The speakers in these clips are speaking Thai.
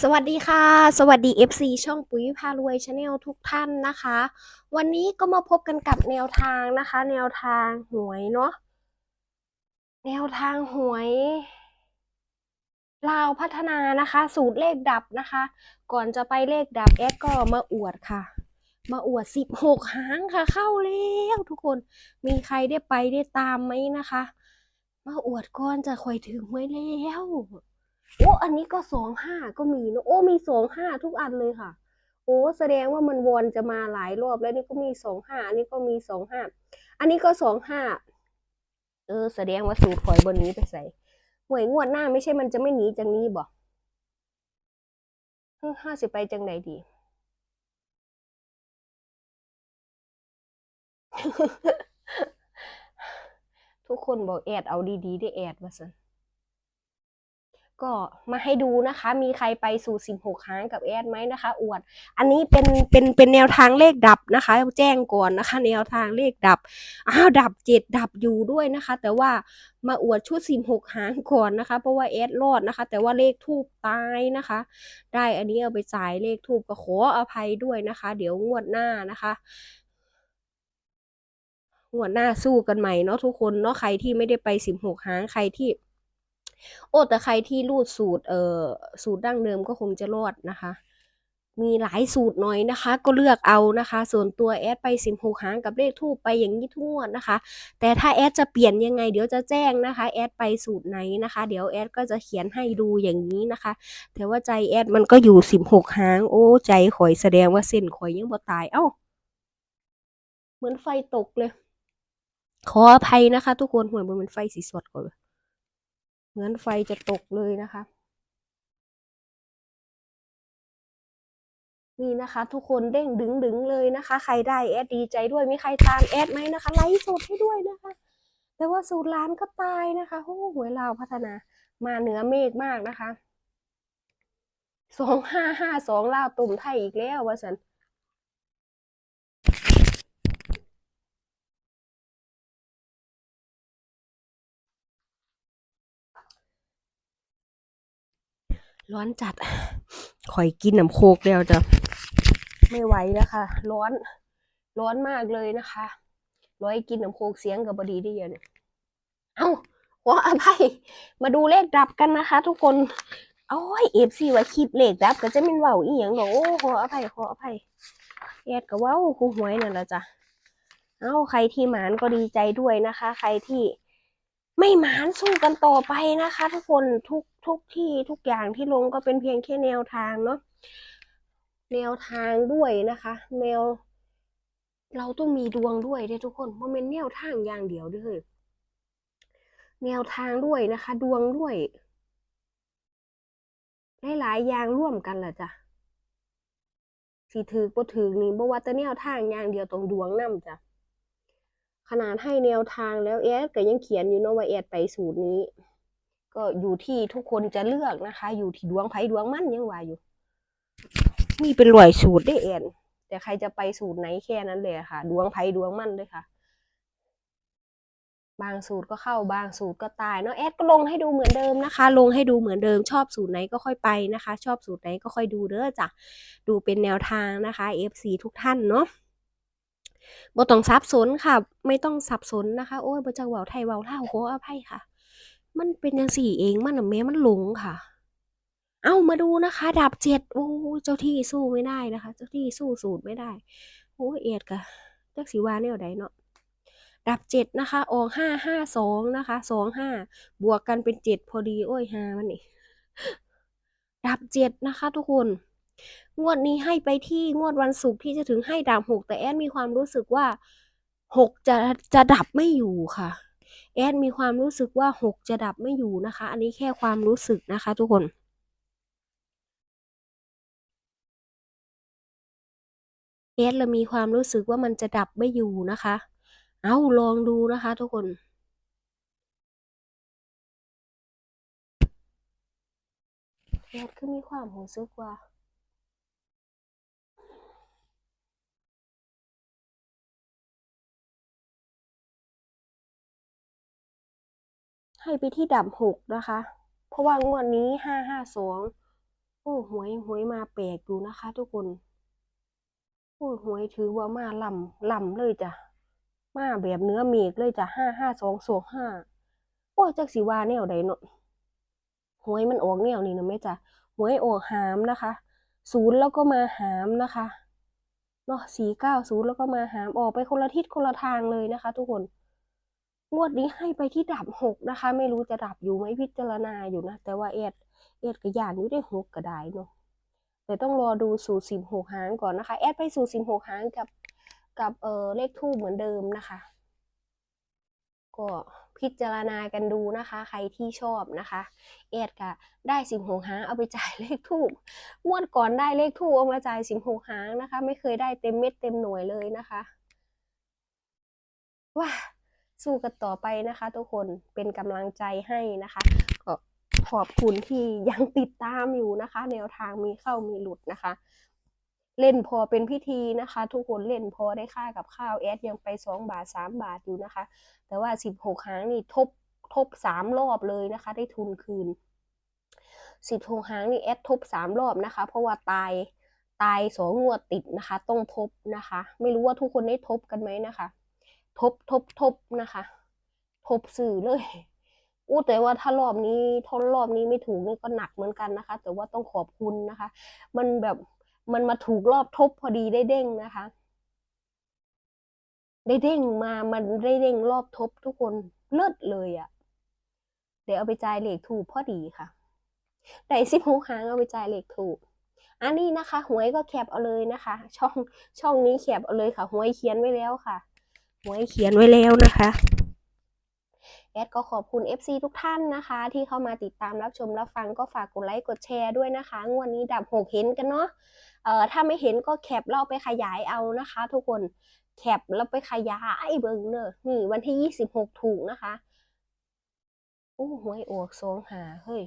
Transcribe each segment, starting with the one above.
สวัสดีค่ะ สวัสดี FC ช่องปุ๋ยพารวยชาแนลทุกท่านนะคะ วันนี้ก็มาพบกันกับแนวทางนะคะ แนวทางหวยเนาะแนวทางหวยลาวพัฒนานะคะ สูตรเลขดับนะคะ ก่อนจะไปเลขดับแอดก็มาอวดค่ะ มาอวด16หางค่ะ เข้าแล้วทุกคนมีใครได้ไปได้ตามไหมนะคะ มาอวดก่อนจะคอยถึงไว้แล้ว โอ้ อันนี้ก็สองห้าก็มีนะโอ้มีสองห้าทุกอันเลยค่ะ โอ้แสดงว่ามันวนจะมาหลายรอบแล้วนี่ก็มีสองห้าอันนี้ก็มีสองห้าอันนี้ก็สองห้าเออ แสดงว่าสูตรข่อยบนนี้ไปใส่หวยงวดหน้าไม่ใช่มันจะไม่หนีจากนี้บอกห้าสิบไปจังไหนดีทุกคนบอกแอดเอาดีๆได้แอดมาสิ ก็มาให้ดูนะคะ มีใครไปสู่16ครั้งกับแอดไหมนะคะ อวด อันนี้เป็นเป็นเป็นแนวทางเลขดับนะคะ แจ้งก่อนนะคะ แนวทางเลขดับอ้าวดับเจ็ดดับอยู่ด้วยนะคะ แต่ว่ามาอวดชุด16หางก่อนนะคะ เพราะว่าแอดรอดนะคะ แต่ว่าเลขทูบตายนะคะ ได้อันนี้เอาไปจ่ายเลขทูบก็ขออภัยด้วยนะคะ เดี๋ยวงวดหน้านะคะงวดหน้าสู้กันใหม่เนาะทุกคนเนาะใครที่ไม่ได้ไป16หางใครที่ โอ้แต่ใครที่รูดสูตรเอ่อสูตรดั้งเดิมก็คงจะรอดนะคะ มีหลายสูตรหน่อยนะคะ ก็เลือกเอานะคะ ส่วนตัวแอดไป 16หางกับเลขทูปไปอย่างนี้ทุกงวดนะคะ แต่ถ้าแอดจะเปลี่ยนยังไงเดี๋ยวจะแจ้งนะคะแอดไปสูตรไหนนะคะ เดี๋ยวแอดก็จะเขียนให้ดูอย่างนี้นะคะแต่ว่าใจแอดมันก็อยู่ 16หางโอ้ใจข่อยแสดงว่าเส้นข่อยยังบ่ตายเอ้าเหมือนไฟตกเลย ขออภัยนะคะ ทุกคนห่วยมันไฟสีสดก่อน เหมือนไฟจะตกเลยนะคะ นี่นะคะ ทุกคนเด้งดึงดึงเลยนะคะ ใครได้แอดดีใจด้วยมีใครตามแอดไหมนะคะ ไลฟ์สดให้ด้วยนะคะ แต่ว่าสูตรร้านก็ตายนะคะโอ้หวยลาวพัฒนามาเหนือเมฆมากนะคะสองห้าห้าสองลาวตุ่มไทยอีกแล้วว่าสัน ร้อนจัดข่อยกินน้ำโคกแล้วจะไม่ไหวแล้วค่ะร้อน ร้อนมากเลยนะคะร้อยกินน้ำโคกเสียงกับบดีได้เยอะเนี่ยเอ้าขออภัย มาดูเลขดับกันนะคะ ทุกคนโอ้ยเอฟซีว่าคลิปเลขดับก็จะเป็นเว้าอีหยังดอโอ้ขออภัยขออภัยแอดก็ว้าคู่หวยนั่นแหละจ้ะเอ้าใครที่หมานก็ดีใจด้วยนะคะ ใครที่ไม่หมานสู้กันต่อไปนะคะ ทุกคนทุก ทุกที่ทุกอย่างที่ลงก็เป็นเพียงแค่แนวทางเนาะแนวทางด้วยนะคะแนว เราต้องมีดวงด้วยเด้ทุกคนเพราะเป็นแนวทางอย่างเดียวด้อแนวทางด้วยนะคะ ดวงด้วยหลายๆอย่างร่วมกันแหละจ้ะสิถือบ่ถือนี่บ่ว่าแต่แนวทางอย่างเดียวต้องดวงนำจ้ะขนาดให้แนวทางแล้วแอดก็ยังเขียนอยู่เนาะว่าแอดไปสูตรนี้ ก็อยู่ที่ทุกคนจะเลือกนะคะ อยู่ที่ดวงไผดวงมันยังว่าอยู่ มีเป็นรวยสูตรได้แอนแต่ใครจะไปสูตรไหนแค่นั้นเลยค่ะ ดวงไผดวงมันเลยค่ะ บางสูตรก็เข้าบางสูตรก็ตายเนาะแอดก็ลงให้ดูเหมือนเดิมนะคะ ลงให้ดูเหมือนเดิมชอบสูตรไหนก็ค่อยไปนะคะ ชอบสูตรไหนก็ค่อยดูเด้อจ้ะดูเป็นแนวทางนะคะ FC ทุกท่านเนาะบ่ต้องสับสนค่ะ ไม่ต้องสับสนนะคะ โอ้ยบ่จักเว้าไทยเว้าลาวขออภัยค่ะ มันเป็นจังซี่เองมันแม่มันหลงค่ะ เอามาดูนะคะดาบเจ็ดโอ้เจ้าที่สู้ไม่ได้นะคะ เจ้าที่สู้สูตรไม่ได้โอ้เอ็ดกะจักสิว่าแนวใดเนาะดาบเจ็ดนะคะออกห้าห้าสองนะคะสองห้าบวกกันเป็นเจ็ดพอดีโอ้ยหามันนี่ดาบเจ็ดนะคะทุกคน งวดนี้ให้ไปที่งวดวันศุกร์ที่จะถึงให้ดาบหกแต่แอดมีความรู้สึกว่าหกจะจะดับไม่อยู่ค่ะ แอดมีความรู้สึกว่าหกจะดับไม่อยู่นะคะ อันนี้แค่ความรู้สึกนะคะทุกคนแอดเรามีความรู้สึกว่ามันจะดับไม่อยู่นะคะ เอาลองดูนะคะ ทุกคนแอดคือมีความรู้สึกว่า ให้ไปที่ดับหกนะคะ เพราะว่างวดนี้ห้าห้าสองโอ้หวยหวยมาแปลกอยู่นะคะ ทุกคนโอ้หวยถือว่ามาล่ำล่ำเลยจ้ะมาแบบเนื้อเมฆเลยจ้ะห้าห้าสองสองห้าโอ้จักสิว่าแนวใดเนาะหวยมันออกแนวนี้นะแม่จ้ะหวยออกหามนะคะศูนย์แล้วก็มาหามนะคะเนาะสี่เก้าศูนย์แล้วก็มาหามออกไปคนละทิศคนละทางเลยนะคะ ทุกคน งวดนี้ให้ไปที่ดับหกนะคะ ไม่รู้จะดับอยู่ไหมพิจารณาอยู่นะ แต่ว่าเอ็ดเอ็ดกระยานอยู่ได้หกก็ได้เนาะแต่ต้องรอดูสูตรสิบหกหางก่อนนะคะแอดไปสูตรสิบหกหางกับกับเออเลขทูบเหมือนเดิมนะคะ ก็พิจารณากันดูนะคะ ใครที่ชอบนะคะเอ็ดก็ได้สิบหกหางเอาไปจ่ายเลขทูบงวดก่อนได้เลขทูบเอามาจ่ายสิบหกหางนะคะ ไม่เคยได้เต็มเม็ดเต็มหน่วยเลยนะคะ ว้า สู้กันต่อไปนะคะ ทุกคนเป็นกำลังใจให้นะคะก็ขอบคุณที่ยังติดตามอยู่นะคะ แนวทางมีเข้ามีหลุดนะคะ เล่นพอเป็นพิธีนะคะ ทุกคนเล่นพอได้ค่ากับข้าวแอดยังไปสองบาทสามบาทอยู่นะคะ แต่ว่าสิบหกครั้งนี่ทบทบสามรอบเลยนะคะ ได้ทุนคืนสิบหกครั้งนี่แอดทบสามรอบนะคะ เพราะว่าตายตายสองงวดติดนะคะ ต้องทบนะคะ ไม่รู้ว่าทุกคนได้ทบกันไหมนะคะ ทบทบทบนะคะ ทบสื่อเลยอู้แต่ว่าถ้ารอบนี้ทนรอบนี้ไม่ถูกนี่ก็หนักเหมือนกันนะคะ แต่ว่าต้องขอบคุณนะคะ มันแบบมันมาถูกรอบทบพอดีได้เด้งนะคะ ได้เด้งมามันได้เด้งรอบทบทุกคนเลิศเลยอะ่ะ เดี๋ยวเอาไปจ่ายเหลขถูกพอดีค่ะได้สิบหกครั้งเอาไปจ่ายเหลขถูกอันนี้นะคะหวยก็แคปเอาเลยนะคะ ช่องช่องนี้แคปเอาเลยค่ะหวยเขียนไว้แล้วค่ะ หวยเขียนไว้แล้วนะคะแอดก็ขอบคุณ FC ทุกท่านนะคะ ที่เข้ามาติดตามรับชมรับฟังก็ฝากกดไลค์กดแชร์ด้วยนะคะ งวดนี้ดับหกเห็นกันเนาะเอ่อถ้าไม่เห็นก็แคปเราไปขยายเอานะคะ ทุกคนแคปแล้วไปขยายเบิ่งเนอะนี่วันที่ 26 ถูกนะคะโอ้หวยออกสองหาเฮ้ย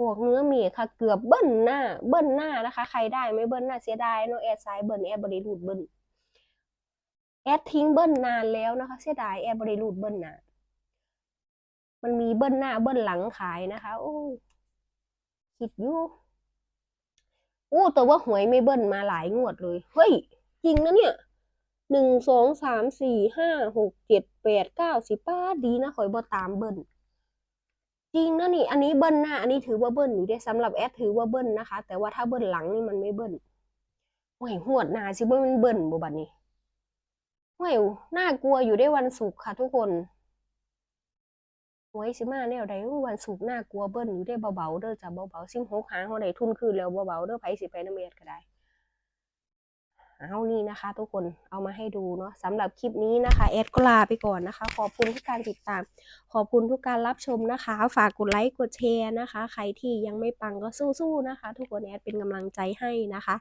ออกเนื้อเมีค่ะ เกือบเบิ้ลหน้า เบิ้ลหน้านะคะ ใครได้ไม่เบิ้ลหน้าเสียดายเนแอดซ้ายเบิ้ลแอดบริรูดเบิ้ล แอดทิ้งเบิ้ลนานแล้วนะคะ เสียดายแอดบริรูดเบิ้ลนะมันมีเบิ้ลหน้าเบิ้ลหลังขายนะคะ โอ้คิดอยู่โอ้แต่ว่าหวยไม่เบิ้ลมาหลายงวดเลย เฮ้ย จริงนะเนี่ยหนึ่งสองสามสี่ห้าหกเจ็ดแปดเก้าสิบป้าดีนะข่อยบ่ตามเบิ้ลจริงนะนี่ อันนี้เบิ้ลหน้า อันนี้ถือว่าเบิ้ลอยู่ได้สำหรับแอดถือว่าเบิ้ลนะคะ แต่ว่าถ้าเบิ้ลหลังนี่มันไม่เบิ้ลโอ้ยหวดหนาสิเบิ้ลมันเบิ้ลบ่บัดนี้ ห้วยน่ากลัวอยู่ได้วันศุกร์ค่ะทุกคนหวยสิมาแนวใดวันศุกร์น่ากลัวเบิ้ลอยู่ได้เบาๆเด้อจ้ะเบาๆซิ่งหกหางเขาได้ทุนคืนแล้วเบาๆเด้อไผสิไปน้ำเมียดก็ได้ เอานี่นะคะ ทุกคนเอามาให้ดูเนาะสำหรับคลิปนี้นะคะแอดก็ลาไปก่อนนะคะ ขอบคุณทุกการติดตาม ขอบคุณทุกการรับชมนะคะ ฝากกดไลค์กดแชร์นะคะ ใครที่ยังไม่ปังก็สู้ๆนะคะ ทุกคนแอดเป็นกำลังใจให้นะคะ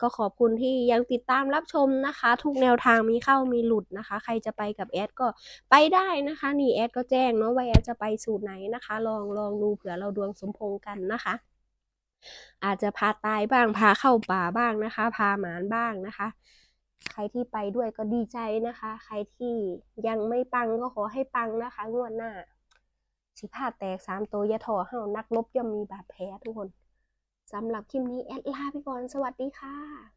ก็ขอบคุณที่ยังติดตามรับชมนะคะ ทุกแนวทางมีเข้ามีหลุดนะคะ ใครจะไปกับแอดก็ไปได้นะคะ นี่แอดก็แจ้งเนาะว่าแอดจะไปสูตรไหนนะคะ ลองลองดูเผื่อเราดวงสมพงกันนะคะ อาจจะพาตายบ้างพาเข้าป่าบ้างนะคะ พาหมานบ้างนะคะ ใครที่ไปด้วยก็ดีใจนะคะ ใครที่ยังไม่ปังก็ขอให้ปังนะคะ งวดหน้าสิพาแตกสามตัวยาถอเฮานักลบย่อมมีบาดแผลทุกคนสำหรับคลิปนี้แอดลาไปก่อนสวัสดีค่ะ